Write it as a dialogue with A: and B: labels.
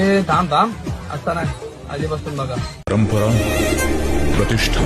A: थांब थांब. आता नाही. आधीपासून बघा.
B: परंपरा प्रतिष्ठा.